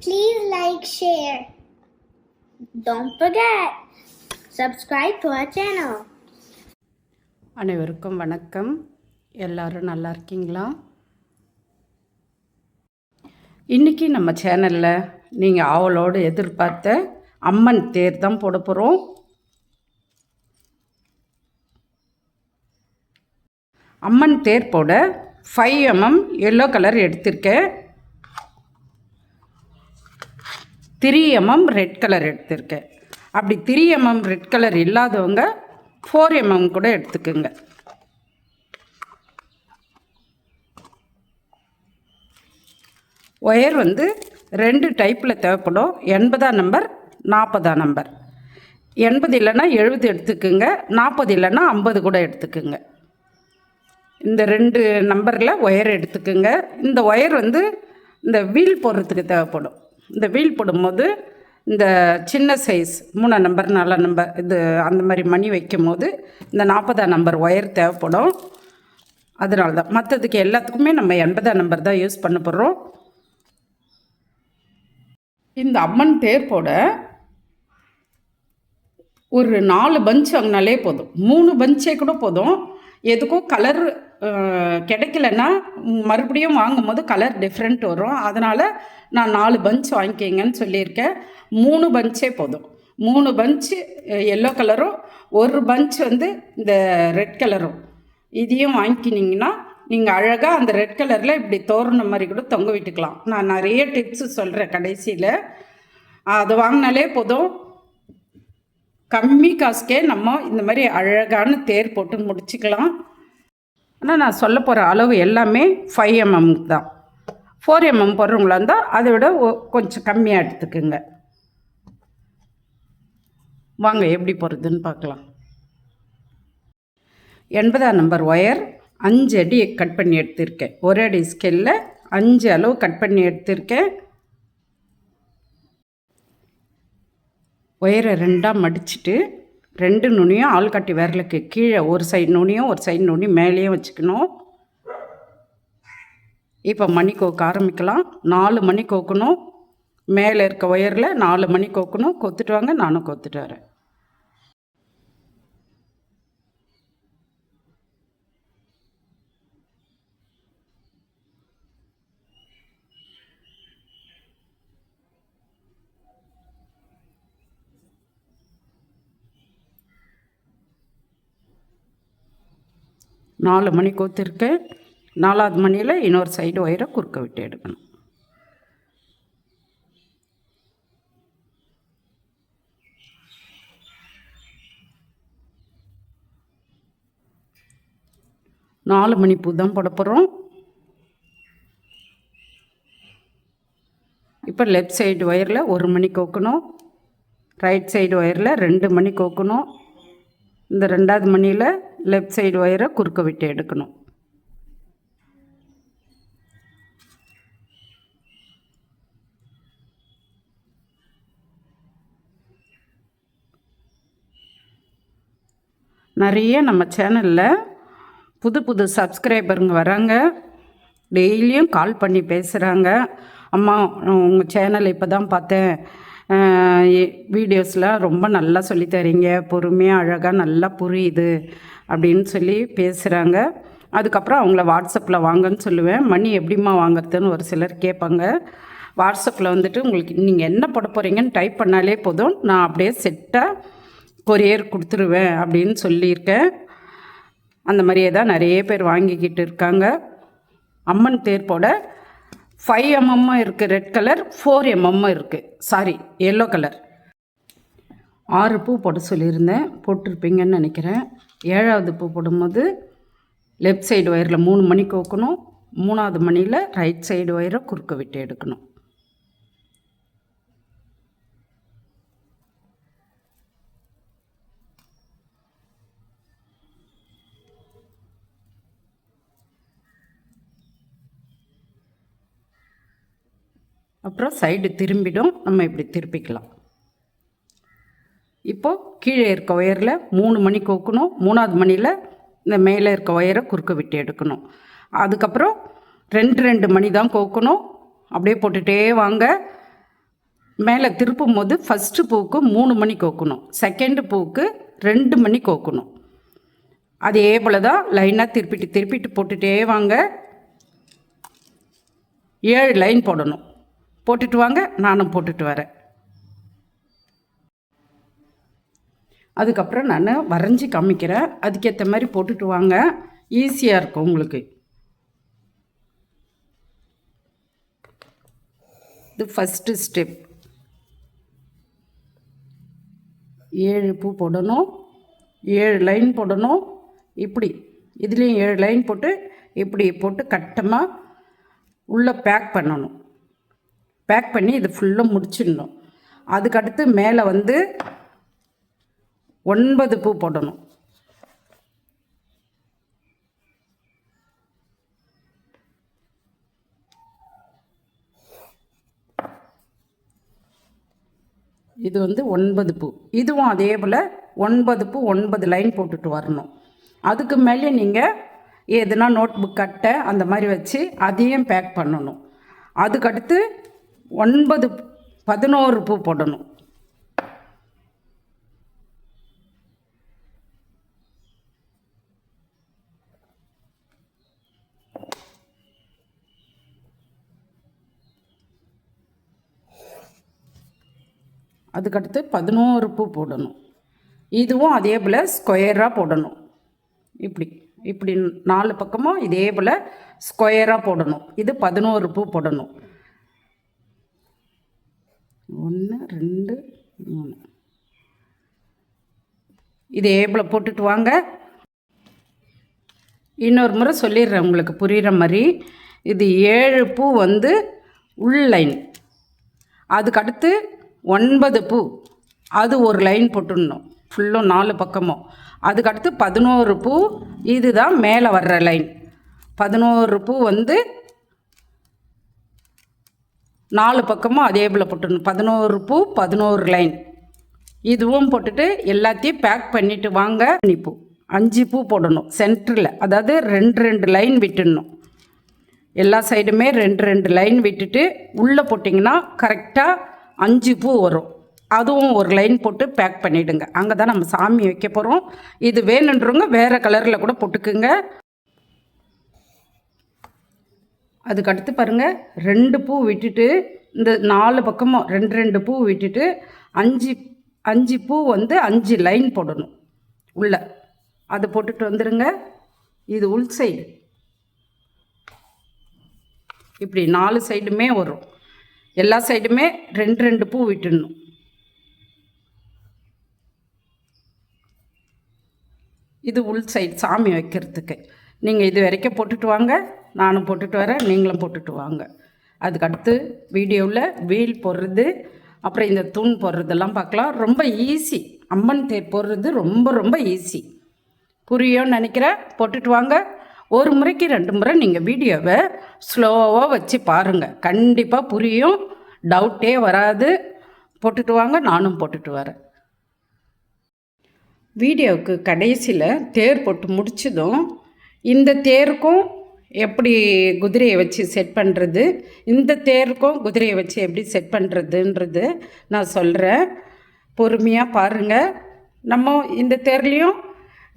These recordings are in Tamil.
Please like, share. Don't forget, subscribe to our channel. அனைவருக்கும் வணக்கம் எல்லாரும் நல்லா இருக்கீங்களா இன்றைக்கி நம்ம சேனலில் நீங்கள் ஆவலோடு எதிர்பார்த்த அம்மன் தேர் தான் போட போகிறோம் அம்மன் தேர் போட ஃபைவ் எம்எம் எல்லோ கலர் எடுத்திருக்கேன் த்ரீ எம்எம் ரெட் கலர் எடுத்திருக்கேன். அப்படி த்ரீ எம்எம் ரெட் கலர் இல்லாதவங்க ஃபோர் எம்எம் கூட எடுத்துக்கோங்க. ஒயர் வந்து ரெண்டு டைப்பில் தேவைப்படும். எண்பதாம் நம்பர் நாற்பதாம் நம்பர் எண்பது இல்லைன்னா எழுபது எடுத்துக்குங்க. நாற்பது இல்லைன்னா ஐம்பது கூட எடுத்துக்குங்க. இந்த ரெண்டு நம்பரில் ஒயர் எடுத்துக்குங்க. இந்த ஒயர் வந்து இந்த வீல் போடுறதுக்கு தேவைப்படும். இந்த வீல் போடும்போது இந்த சின்ன சைஸ் மூணு நம்பர் நாலு நம்பர் இது அந்த மாதிரி மணி வைக்கும் போது இந்த நாற்பதாம் நம்பர் ஒயர் தேவைப்படும். அதனால தான் மற்றதுக்கு எல்லாத்துக்குமே நம்ம எண்பதாம் நம்பர் தான் யூஸ் பண்ண போகிறோம் இந்த அம்மன் தேர் போட ஒரு நாலு பஞ்ச் வாங்கினாலே போதும். மூணு பஞ்சே கூட போதும். எதுக்கும் கலர் கிடைக்கலன்னா மறுபடியும் வாங்கும்போது கலர் டிஃப்ரெண்ட் வரும். அதனால் நான் நாலு பஞ்ச் வாங்கிக்கிங்கன்னு சொல்லியிருக்கேன். மூணு பஞ்சே போதும். மூணு பஞ்சு எல்லோ கலரும் ஒரு பஞ்ச் வந்து இந்த ரெட் கலரும் இதையும் வாங்கிக்கினீங்கன்னா நீங்கள் அழகாக அந்த ரெட் கலரில் இப்படி தோரணம் மாதிரி கூட தொங்க விட்டுக்கலாம். நான் நிறைய டிப்ஸு சொல்கிறேன் கடைசியில். அது வாங்கினாலே போதும். கம்மி காசுக்கே நம்ம இந்த மாதிரி அழகான தேர் போட்டு முடிச்சுக்கலாம். ஆனால் நான் சொல்ல போகிற அளவு எல்லாமே ஃபைவ் எம்எம் தான். ஃபோர் எம்எம் போடுறவங்களா இருந்தால் அதை விட ஒ- கொஞ்சம் கம்மியாக எடுத்துக்குங்க. வாங்க எப்படி போகிறதுன்னு பார்க்கலாம். எண்பதாம் நம்பர் ஒயர் அஞ்சு அடி கட் பண்ணி எடுத்திருக்கேன். ஒரு அடி ஸ்கெல்லில் அஞ்சு அளவு கட் பண்ணி எடுத்திருக்கேன். ஒயரை ரெண்டாக மடிச்சிட்டு ரெண்டு நுனியும் ஆள்காட்டி விரலுக்கு கீழே ஒரு சைடு நுனியும் ஒரு சைடு நுனி மேலேயும் வச்சுக்கணும். இப்போ மணி கோக்க ஆரம்பிக்கலாம். நாலு மணி கோக்கணும். மேலே இருக்க ஒயரில் நாலு மணி கோக்கணும். கொத்துட்டு வாங்க நானும் கொத்துட்டு வரேன். நாலு மணி கோத்திருக்கேன் நாலாவது மணியில் இன்னொரு சைடு ஒயரை குறுக்க விட்டு எடுக்கணும். நாலு மணி பூ தான் போட போகிறோம் இப்போ லெஃப்ட் சைடு ஒயரில் ஒரு மணி கோக்கணும். ரைட் சைடு ஒயரில் ரெண்டு மணி கோக்கணும். இந்த ரெண்டாவது மணியில் லெஃப்ட் சைடு ஒயரை குறுக்க விட்டு எடுக்கணும். நிறைய நம்ம சேனலில் புது புது சப்ஸ்கிரைபருங்க வராங்க. டெய்லியும் கால் பண்ணி பேசுகிறாங்க அம்மா உங்கள் சேனல் இப்போ தான் பார்த்தேன் வீடியோஸ்லாம் ரொம்ப நல்லா சொல்லித் தரீங்க. பொறுமையாக அழகாக நல்லா புரியுது. அப்படின்னு சொல்லி பேசுகிறாங்க அதுக்கப்புறம் அவங்கள வாட்ஸ்அப்பில் வாங்கன்னு சொல்லுவேன். மணி எப்படிம்மா வாங்குறதுன்னு ஒரு சிலர் கேட்பாங்க. வாட்ஸ்அப்பில் வந்துட்டு உங்களுக்கு நீங்கள் என்ன போட போகிறீங்கன்னு டைப் பண்ணாலே போதும். நான் அப்படியே செட்டாக கொரியர் கொடுத்துருவேன் அப்படின்னு சொல்லியிருக்கேன். அந்த மாதிரியே தான் நிறைய பேர் வாங்கிக்கிட்டு இருக்காங்க. அம்மன் தேர்ப்போட ஃபைவ் எம்எம்மும் இருக்குது ரெட் கலர் ஃபோர் எம்எம்மும் இருக்குது சாரி எல்லோ கலர் ஆறு பூ போட சொல்லியிருந்தேன். போட்டிருப்பீங்கன்னு நினைக்கிறேன். ஏழாவது பூ போடும்போது லெஃப்ட் சைடு ஒயரில் மூணு மணி கோக்கணும். மூணாவது மணியில் ரைட் சைடு ஒயரை குறுக்க விட்டு எடுக்கணும். அப்புறம் சைடு திரும்பிடும். நம்ம இப்படி திருப்பிக்கலாம். இப்போது கீழே இருக்க ஒயரில் மூணு மணி கோக்கணும். மூணாவது மணியில் இந்த மேலே இருக்க ஒயரை குறுக்க விட்டு எடுக்கணும். அதுக்கப்புறம் ரெண்டு ரெண்டு மணி தான் கோக்கணும். அப்படியே போட்டுகிட்டே வாங்க. மேலே திருப்பும் போது ஃபஸ்ட்டு பூவுக்கு மூணு மணி கோக்கணும். செகண்டு பூவுக்கு ரெண்டு மணி கோக்கணும். அதே போல் தான் லைனாக திருப்பிட்டு திருப்பிட்டு போட்டுகிட்டே வாங்க. ஏழு லைன் போடணும். போட்டுட்டு வாங்க. நானும் போட்டுட்டு வரேன். அதுக்கப்புறம் நான் வரைஞ்சி காமிக்கிறேன். அதுக்கேற்ற மாதிரி போட்டுட்டு வாங்க. ஈஸியாக இருக்கும் உங்களுக்கு. இது ஃபஸ்ட்டு ஸ்டெப் ஏழு பூ போடணும். ஏழு லைன் போடணும். இப்படி. இதுலேயும் ஏழு லைன் போட்டு இப்படி போட்டு கட்டமாக உள்ளே பேக் பண்ணணும். பேக் பண்ணி இதை ஃபுல்லாக முடிச்சிடணும். அதுக்கடுத்து மேலே வந்து ஒன்பது பூ போடணும். இது வந்து ஒன்பது பூ. இதுவும் அதே போல் ஒன்பது பூ ஒன்பது லைன் போட்டுட்டு வரணும். அதுக்கு மேலே நீங்கள் எதுனா நோட் புக் கட்டை அந்த மாதிரி வச்சு அதையும் பேக் பண்ணணும். அதுக்கடுத்து ஒன்பது பதினோரு பூ போடணும். அதுக்கடுத்து பதினோரு பூ போடணும். இதுவும் அதே போல் ஸ்கொயராக போடணும். இப்படி இப்படி நாலு பக்கமும் இதே போல் ஸ்கொயராக போடணும். இது பதினோரு பூ போடணும். ஒன்று ரெண்டு மூணு. இதே போல் போட்டுட்டு வாங்க. இன்னொரு முறை சொல்லிடுறேன் உங்களுக்கு புரிகிற மாதிரி. இது ஏழு பூ வந்து உள் லைன் அதுக்கடுத்து ஒன்பது பூ. அது ஒரு லைன் போட்டுடணும். ஃபுல்லும் நாலு பக்கமும். அதுக்கடுத்து பதினோரு பூ. இது தான் மேலே வர்ற லைன் பதினோரு பூ வந்து நாலு பக்கமும் அதே போல் போட்டுடணும். பதினோரு பூ பதினோரு லைன் இதுவும் போட்டுட்டு எல்லாத்தையும் பேக் பண்ணிட்டு வாங்க. பூ. அஞ்சு பூ போடணும். சென்டரில் அதாவது ரெண்டு ரெண்டு லைன் விட்டுடணும். எல்லா சைடுமே ரெண்டு ரெண்டு லைன் விட்டுட்டு உள்ளே போட்டிங்கன்னா கரெக்டாக அஞ்சு பூ வரும். அதுவும் ஒரு லைன் போட்டு பேக் பண்ணிவிடுங்க அங்கே தான் நம்ம சாமி வைக்க போகிறோம் இது வேணுன்றவங்க வேறு கலரில் கூட போட்டுக்குங்க. அதுக்கடுத்து பாருங்கள் ரெண்டு பூ விட்டுட்டு இந்த நாலு பக்கமும் ரெண்டு ரெண்டு பூ விட்டுட்டு அஞ்சு அஞ்சு பூ வந்து அஞ்சு லைன் போடணும். உள்ள. அதை போட்டுட்டு வந்துடுங்க இது உள் சைடு இப்படி நாலு சைடுமே வரும். எல்லா சைடுமே ரெண்டு ரெண்டு பூ விட்டுடணும். இது உள் சைடு சாமி வைக்கிறதுக்கு. நீங்கள் இது வரைக்கும் போட்டுட்டு வாங்க நானும் போட்டுட்டு வரேன் நீங்களும் போட்டுட்டு வாங்க. அதுக்கு அடுத்து வீடியோவில் வீல் போடுறது அப்புறம் இந்த தூண் போடுறதெல்லாம் பார்க்கலாம். ரொம்ப ஈஸி அம்மன் தேர் போடுறது ரொம்ப ரொம்ப ஈஸி புரியும்னு நினைக்கிறேன். போட்டுட்டு வாங்க. ஒரு முறைக்கு ரெண்டு முறை நீங்கள் வீடியோவை ஸ்லோவாக வச்சு பாருங்கள் கண்டிப்பாக புரியும். டவுட்டே வராது. போட்டுட்டு வாங்க நானும் போட்டுட்டு வரேன். வீடியோவுக்கு கடைசியில் தேர் போட்டு முடிச்சதும் இந்த தேருக்கும் எப்படி குதிரையை வச்சு செட் பண்ணுறது இந்த தேருக்கும் குதிரையை வச்சு எப்படி செட் பண்ணுறதுன்றது நான் சொல்கிறேன் பொறுமையாக பாருங்கள் நம்ம இந்த தேர்லேயும்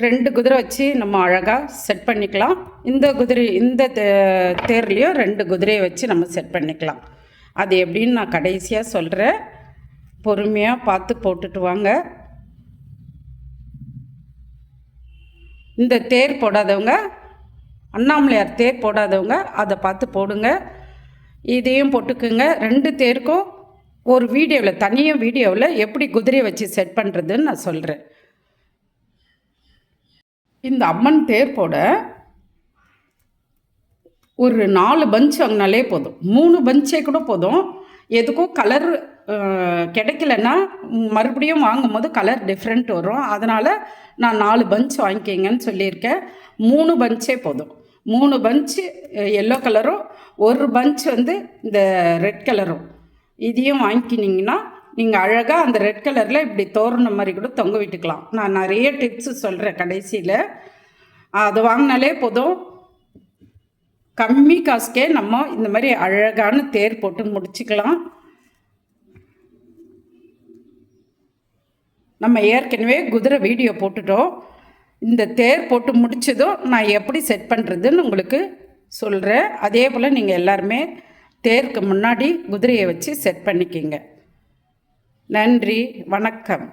ரெண்டு குதிரை வச்சு நம்ம அழகாக செட் பண்ணிக்கலாம். இந்த குதிரை இந்த தே- தேர்லேயும் ரெண்டு குதிரையை வச்சு நம்ம செட் பண்ணிக்கலாம். அது எப்படின்னு நான் கடைசியாக சொல்கிறேன் பொறுமையாக பார்த்து போட்டுட்டு வாங்க. இந்த தேர் போடாதவங்க அண்ணாமலையார் தேர் போடாதவங்க அதை பார்த்து போடுங்க. இதையும் போட்டுக்குங்க. ரெண்டு தேருக்கும் ஒரு வீடியோவில் தனியாக வீடியோவில் எப்படி குதிரையை வச்சு செட் பண்ணுறதுன்னு நான் சொல்கிறேன் இந்த அம்மன் தேர் போட ஒரு நாலு பஞ்ச் வாங்கினாலே போதும். மூணு பஞ்சே கூட போதும். எதுக்கும் கலர் கிடைக்கலன்னா மறுபடியும் மறுபடியும் வாங்கும்போது கலர் டிஃப்ரெண்ட் வரும். அதனால் நான் நாலு பஞ்ச் வாங்கிக்கிங்கன்னு சொல்லியிருக்கேன். மூணு பஞ்சே போதும். மூணு பஞ்சு எல்லோ கலரும் ஒரு பஞ்ச் வந்து இந்த ரெட் கலரும் இதையும் வாங்கிக்கினீங்கன்னா நீங்கள் அழகாக அந்த ரெட் கலரில் இப்படி தோரணம் மாதிரி கூட தொங்க விட்டுக்கலாம். நான் நிறைய டிப்ஸு சொல்கிறேன் கடைசியில். அது வாங்கினாலே போதும். கம்மி காசுக்கே நம்ம இந்த மாதிரி அழகான தேர் போட்டு முடிச்சுக்கலாம். நம்ம ஏற்கனவே குதிரை வீடியோ போட்டுட்டோம். இந்த தேர் போட்டு முடிச்சதும் நான் எப்படி செட் பண்ணுறதுன்னு உங்களுக்கு சொல்கிறேன் அதே போல் நீங்கள் எல்லாருமே தேருக்கு முன்னாடி குதிரையை வச்சு செட் பண்ணிக்கிங்க. நன்றி வணக்கம்.